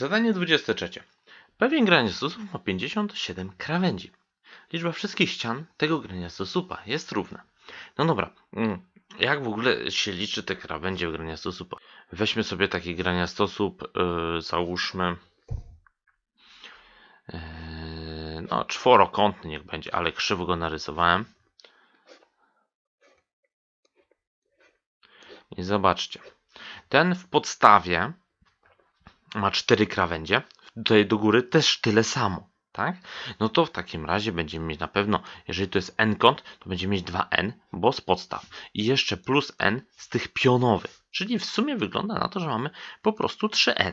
Zadanie 23. Pewien graniastosłup ma 57 krawędzi. Liczba wszystkich ścian tego graniastosłupa jest równa. No dobra, mm, jak w ogóle się liczy te krawędzie w graniastosłupa? Weźmy sobie taki graniastosłup, yy, załóżmy, yy, no czworokątny niech będzie, ale krzywo go narysowałem. I zobaczcie, ten w podstawie ma cztery krawędzie, tutaj do góry też tyle samo, tak? No to w takim razie będziemy mieć na pewno, jeżeli to jest n-kąt, to będziemy mieć 2n, bo z podstaw i jeszcze plus n z tych pionowych, czyli w sumie wygląda na to, że mamy po prostu 3n.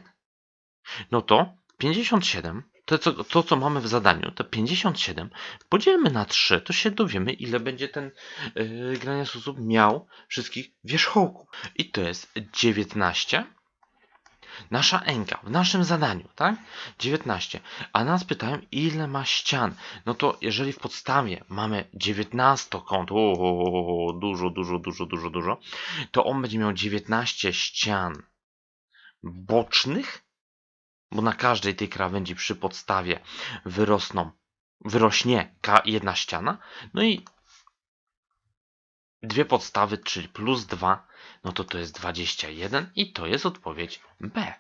No to 57, to co, to co mamy w zadaniu, to 57 podzielmy na 3, to się dowiemy ile będzie ten yy, grania miał wszystkich wierzchołków. I to jest 19 Nasza enka w naszym zadaniu, tak? 19. A nas pytają, ile ma ścian. No to jeżeli w podstawie mamy 19 kąt, o, dużo, dużo, dużo, dużo, dużo, to on będzie miał 19 ścian bocznych, bo na każdej tej krawędzi przy podstawie wyrosną, wyrośnie jedna ściana, no i dwie podstawy, czyli plus 2, no to to jest 21 i to jest odpowiedź B.